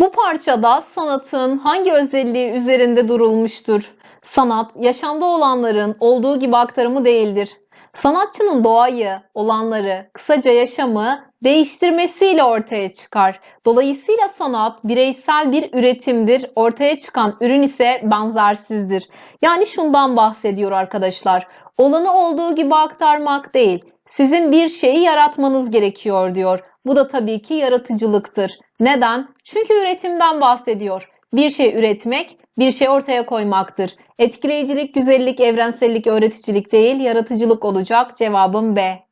Bu parçada sanatın hangi özelliği üzerinde durulmuştur? Sanat, yaşamda olanların olduğu gibi aktarımı değildir. Sanatçının doğayı, olanları, kısaca yaşamı değiştirmesiyle ortaya çıkar. Dolayısıyla sanat bireysel bir üretimdir. Ortaya çıkan ürün ise benzersizdir. Yani şundan bahsediyor arkadaşlar. Olanı olduğu gibi aktarmak değil. Sizin bir şeyi yaratmanız gerekiyor diyor. Bu da tabii ki yaratıcılıktır. Neden? Çünkü üretimden bahsediyor. Bir şey üretmek, bir şey ortaya koymaktır. Etkileyicilik, güzellik, evrensellik, öğreticilik değil, yaratıcılık olacak. Cevabım B.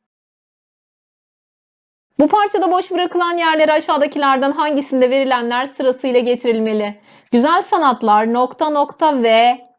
Bu parçada boş bırakılan yerlere aşağıdakilerden hangisinde verilenler sırasıyla getirilmeli? Güzel sanatlar nokta nokta ve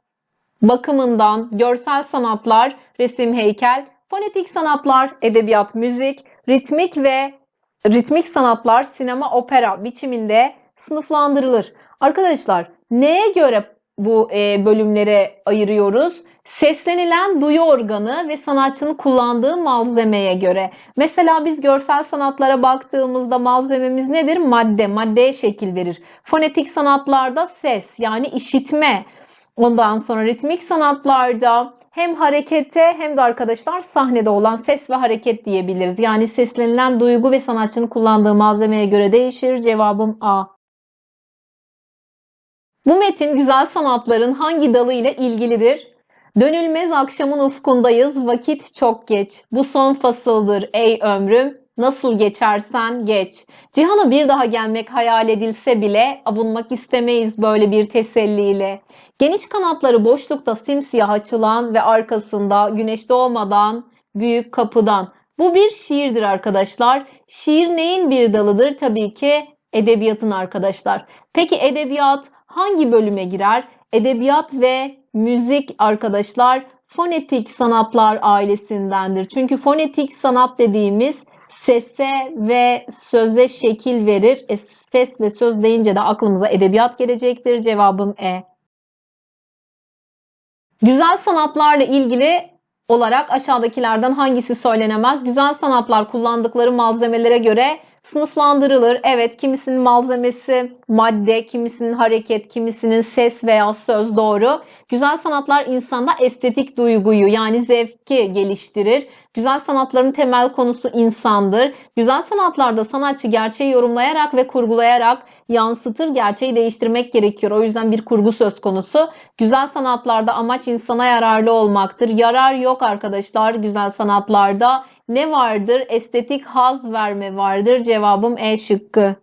bakımından görsel sanatlar, resim, heykel, fonetik sanatlar, edebiyat, müzik, ritmik ve ritmik sanatlar, sinema, opera biçiminde sınıflandırılır. Arkadaşlar neye göre bu e, bölümlere ayırıyoruz? Seslenilen duyu organı ve sanatçının kullandığı malzemeye göre. Mesela biz görsel sanatlara baktığımızda malzememiz nedir? Madde, maddeye şekil verir. Fonetik sanatlarda ses yani işitme. Ondan sonra ritmik sanatlarda hem harekete hem de arkadaşlar sahnede olan ses ve hareket diyebiliriz. Yani seslenilen duygu ve sanatçının kullandığı malzemeye göre değişir. Cevabım A. Bu metin güzel sanatların hangi dalı ile ilgilidir? Dönülmez akşamın ufkundayız, vakit çok geç. Bu son fasıldır ey ömrüm, nasıl geçersen geç. Cihana bir daha gelmek hayal edilse bile avunmak istemeyiz böyle bir teselliyle. Geniş kanatları boşlukta simsiyah açılan ve arkasında güneş doğmadan büyük kapıdan. Bu bir şiirdir arkadaşlar. Şiir neyin bir dalıdır? Tabii ki edebiyatın arkadaşlar. Peki edebiyat hangi bölüme girer? Edebiyat ve müzik arkadaşlar fonetik sanatlar ailesindendir. Çünkü fonetik sanat dediğimiz sese ve söze şekil verir. E, ses ve söz deyince de aklımıza edebiyat gelecektir. Cevabım E. Güzel sanatlarla ilgili olarak aşağıdakilerden hangisi söylenemez? Güzel sanatlar kullandıkları malzemelere göre sınıflandırılır. Evet, kimisinin malzemesi madde, kimisinin hareket, kimisinin ses veya söz doğru. Güzel sanatlar insanda estetik duyguyu yani zevki geliştirir. Güzel sanatların temel konusu insandır. Güzel sanatlarda sanatçı gerçeği yorumlayarak ve kurgulayarak yansıtır, gerçeği değiştirmek gerekiyor. O yüzden bir kurgu söz konusu. Güzel sanatlarda amaç insana yararlı olmaktır. Yarar yok arkadaşlar güzel sanatlarda. Ne vardır? Estetik haz verme vardır. Cevabım E şıkkı.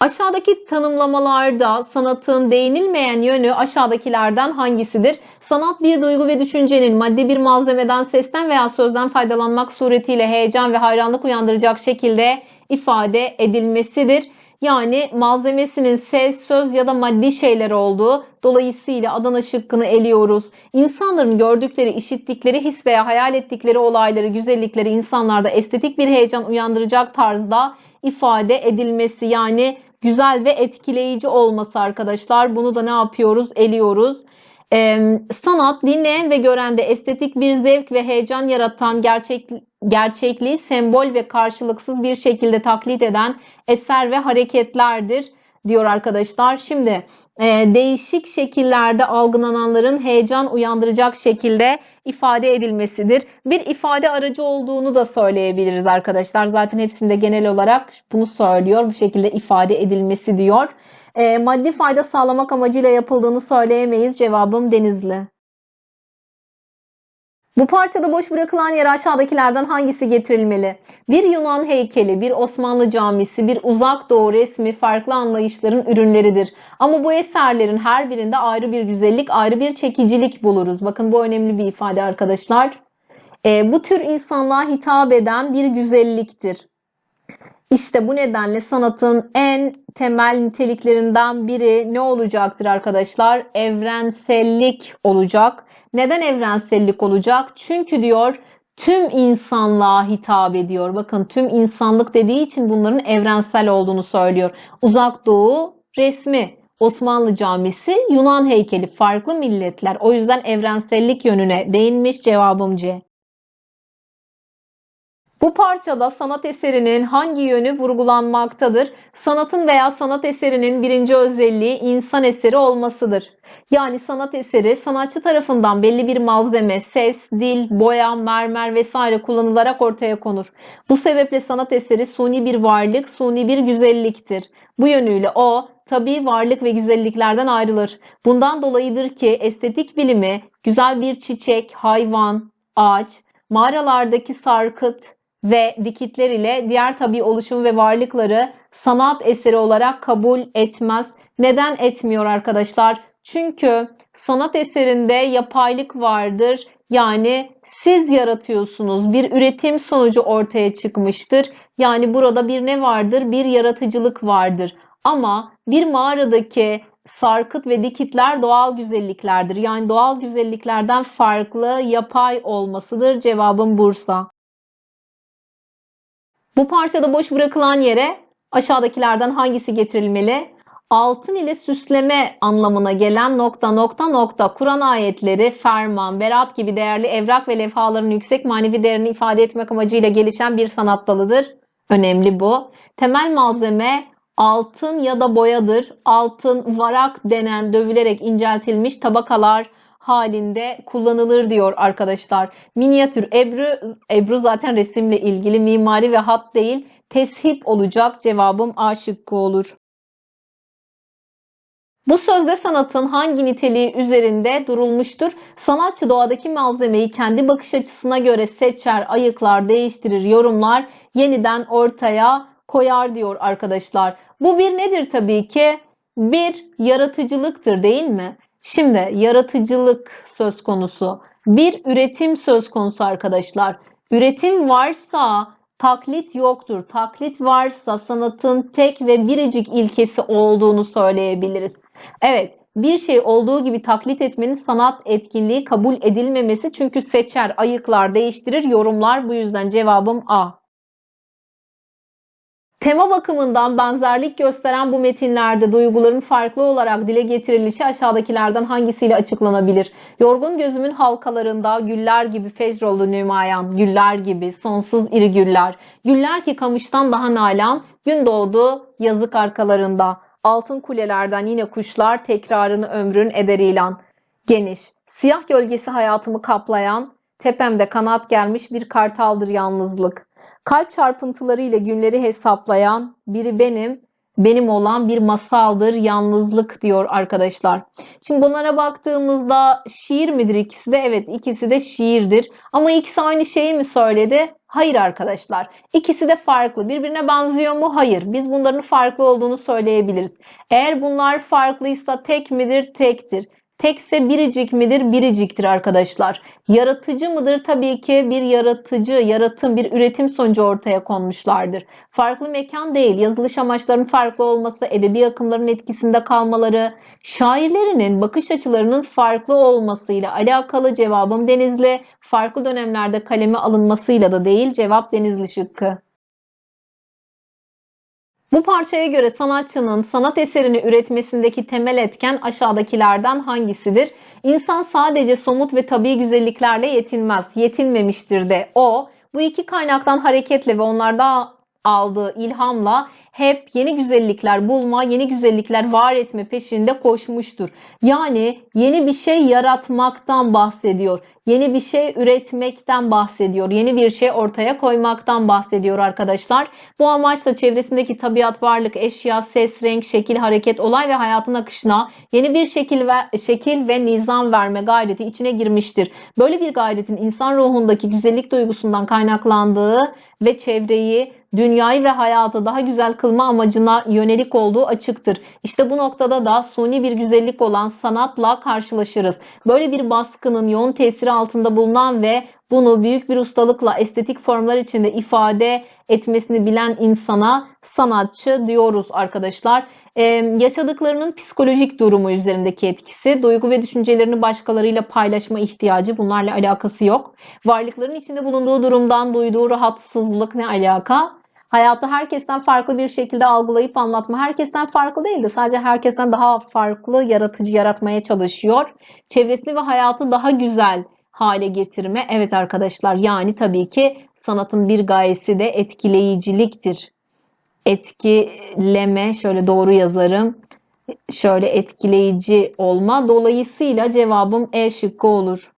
Aşağıdaki tanımlamalarda sanatın değinilmeyen yönü aşağıdakilerden hangisidir? Sanat bir duygu ve düşüncenin maddi bir malzemeden, sesten veya sözden faydalanmak suretiyle heyecan ve hayranlık uyandıracak şekilde ifade edilmesidir. Yani malzemesinin ses, söz ya da maddi şeyler olduğu dolayısıyla Adana şıkkını eliyoruz. İnsanların gördükleri, işittikleri, his veya hayal ettikleri olayları, güzellikleri insanlarda estetik bir heyecan uyandıracak tarzda ifade edilmesi yani güzel ve etkileyici olması arkadaşlar. Bunu da ne yapıyoruz? Eliyoruz. Ee, sanat dinleyen ve görende estetik bir zevk ve heyecan yaratan gerçek, gerçekliği sembol ve karşılıksız bir şekilde taklit eden eser ve hareketlerdir diyor arkadaşlar. Şimdi e, değişik şekillerde algılananların heyecan uyandıracak şekilde ifade edilmesidir. Bir ifade aracı olduğunu da söyleyebiliriz arkadaşlar. Zaten hepsinde genel olarak bunu söylüyor. Bu şekilde ifade edilmesi diyor. E, maddi fayda sağlamak amacıyla yapıldığını söyleyemeyiz. Cevabım Denizli. Bu parçada boş bırakılan yere aşağıdakilerden hangisi getirilmeli? Bir Yunan heykeli, bir Osmanlı camisi, bir uzak doğu resmi farklı anlayışların ürünleridir. Ama bu eserlerin her birinde ayrı bir güzellik, ayrı bir çekicilik buluruz. Bakın bu önemli bir ifade arkadaşlar. E, bu tür insanlığa hitap eden bir güzelliktir. İşte bu nedenle sanatın en temel niteliklerinden biri ne olacaktır arkadaşlar? Evrensellik olacak. Neden evrensellik olacak? Çünkü diyor tüm insanlığa hitap ediyor. Bakın tüm insanlık dediği için bunların evrensel olduğunu söylüyor. Uzak Doğu resmi, Osmanlı camisi, Yunan heykeli farklı milletler. O yüzden evrensellik yönüne değinmiş cevabım C. Bu parçada sanat eserinin hangi yönü vurgulanmaktadır? Sanatın veya sanat eserinin birinci özelliği insan eseri olmasıdır. Yani sanat eseri sanatçı tarafından belli bir malzeme, ses, dil, boya, mermer vesaire kullanılarak ortaya konur. Bu sebeple sanat eseri suni bir varlık, suni bir güzelliktir. Bu yönüyle o tabii varlık ve güzelliklerden ayrılır. Bundan dolayıdır ki estetik bilimi güzel bir çiçek, hayvan, ağaç, mağaralardaki sarkıt ve dikitler ile diğer tabii oluşum ve varlıkları sanat eseri olarak kabul etmez. Neden etmiyor arkadaşlar? Çünkü sanat eserinde yapaylık vardır. Yani siz yaratıyorsunuz. Bir üretim sonucu ortaya çıkmıştır. Yani burada bir ne vardır? Bir yaratıcılık vardır. Ama bir mağaradaki sarkıt ve dikitler doğal güzelliklerdir. Yani doğal güzelliklerden farklı yapay olmasıdır. Cevabım Bursa. Bu parçada boş bırakılan yere aşağıdakilerden hangisi getirilmeli? Altın ile süsleme anlamına gelen nokta nokta nokta Kur'an ayetleri, ferman, berat gibi değerli evrak ve levhaların yüksek manevi değerini ifade etmek amacıyla gelişen bir sanat dalıdır. Önemli bu. Temel malzeme altın ya da boyadır. Altın varak denen dövülerek inceltilmiş tabakalar halinde kullanılır diyor arkadaşlar. Minyatür Ebru, Ebru zaten resimle ilgili mimari ve hat değil teship olacak. Cevabım A şıkkı olur. Bu sözde sanatın hangi niteliği üzerinde durulmuştur? Sanatçı doğadaki malzemeyi kendi bakış açısına göre seçer, ayıklar, değiştirir, yorumlar, yeniden ortaya koyar diyor arkadaşlar. Bu bir nedir tabii ki? Bir yaratıcılıktır değil mi? Şimdi yaratıcılık söz konusu. Bir üretim söz konusu arkadaşlar. Üretim varsa taklit yoktur. Taklit varsa sanatın tek ve biricik ilkesi olduğunu söyleyebiliriz. Evet, bir şey olduğu gibi taklit etmenin sanat etkinliği kabul edilmemesi çünkü seçer, ayıklar, değiştirir, yorumlar. Bu yüzden cevabım A. Tema bakımından benzerlik gösteren bu metinlerde duyguların farklı olarak dile getirilişi aşağıdakilerden hangisiyle açıklanabilir? Yorgun gözümün halkalarında güller gibi fecrolu nümayan, güller gibi sonsuz iri güller. Güller ki kamıştan daha nalan, gün doğdu yazık arkalarında. Altın kulelerden yine kuşlar tekrarını ömrün eder ilan. Geniş, siyah gölgesi hayatımı kaplayan, tepemde kanat gelmiş bir kartaldır yalnızlık. Kalp çarpıntıları ile günleri hesaplayan biri benim, benim olan bir masaldır yalnızlık diyor arkadaşlar. Şimdi bunlara baktığımızda şiir midir ikisi de? Evet ikisi de şiirdir. Ama ikisi aynı şeyi mi söyledi? Hayır arkadaşlar. İkisi de farklı. Birbirine benziyor mu? Hayır. Biz bunların farklı olduğunu söyleyebiliriz. Eğer bunlar farklıysa tek midir? Tektir. Tekse biricik midir? Biriciktir arkadaşlar. Yaratıcı mıdır? Tabii ki bir yaratıcı, yaratım, bir üretim sonucu ortaya konmuşlardır. Farklı mekan değil, yazılış amaçlarının farklı olması, edebi akımların etkisinde kalmaları, şairlerinin bakış açılarının farklı olmasıyla alakalı cevabım Denizli. Farklı dönemlerde kaleme alınmasıyla da değil, cevap Denizli şıkkı. Bu parçaya göre sanatçının sanat eserini üretmesindeki temel etken aşağıdakilerden hangisidir? İnsan sadece somut ve tabii güzelliklerle yetinmez, yetinmemiştir de o bu iki kaynaktan hareketle ve onlarda aldığı ilhamla hep yeni güzellikler bulma, yeni güzellikler var etme peşinde koşmuştur. Yani yeni bir şey yaratmaktan bahsediyor. Yeni bir şey üretmekten bahsediyor. Yeni bir şey ortaya koymaktan bahsediyor arkadaşlar. Bu amaçla çevresindeki tabiat, varlık, eşya, ses, renk, şekil, hareket, olay ve hayatın akışına yeni bir şekil ve şekil ve nizam verme gayreti içine girmiştir. Böyle bir gayretin insan ruhundaki güzellik duygusundan kaynaklandığı ve çevreyi, dünyayı ve hayatı daha güzel kılma amacına yönelik olduğu açıktır. İşte bu noktada da suni bir güzellik olan sanatla karşılaşırız. Böyle bir baskının yoğun tesiri altında bulunan ve bunu büyük bir ustalıkla estetik formlar içinde ifade etmesini bilen insana sanatçı diyoruz arkadaşlar. Ee, yaşadıklarının psikolojik durumu üzerindeki etkisi, duygu ve düşüncelerini başkalarıyla paylaşma ihtiyacı bunlarla alakası yok. Varlıkların içinde bulunduğu durumdan duyduğu rahatsızlık ne alaka? Hayatı herkesten farklı bir şekilde algılayıp anlatma. Herkesten farklı değil de sadece herkesten daha farklı yaratıcı yaratmaya çalışıyor. Çevresini ve hayatı daha güzel hale getirme. Evet arkadaşlar yani tabii ki Sanatın bir gayesi de etkileyiciliktir. Etkileme şöyle doğru yazarım. Şöyle etkileyici olma. Dolayısıyla cevabım E şıkkı olur.